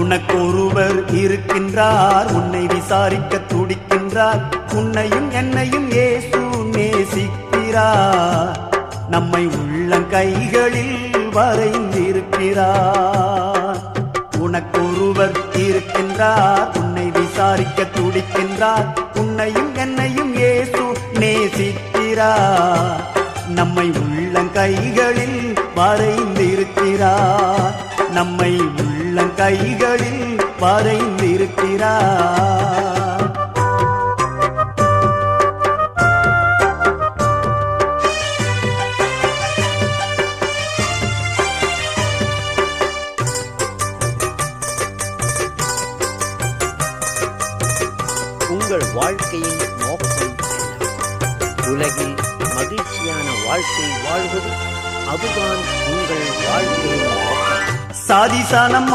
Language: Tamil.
உனக்கொருவர் இருக்கின்றார். உன்னை விசாரிக்க துடிக்கின்றார். உன்னையும் என்னையும் ஏசு நேசிக்கிறார். நம்மை உள்ளங்கைகளில் வரைந்திருக்கிறார். உனக்கொருவர் இருக்கின்றார். உன்னை விசாரிக்க துடிக்கின்றார். உன்னையும் என்னையும் ஏசு நேசிக்கிறார். நம்மை உள்ளங்கைகளில் வரைந்திருக்கிறார். உள்ளங்கைகளில் வரைந்திருக்கிறார் உங்கள் வாழ்க்கையின் நோக்கம் உலகில் மகிழ்ச்சியான வாழ்க்கை வாழ்வது அதுதான் உங்கள் வாழ்க்கையின் நோக்கம் சாதிசானம்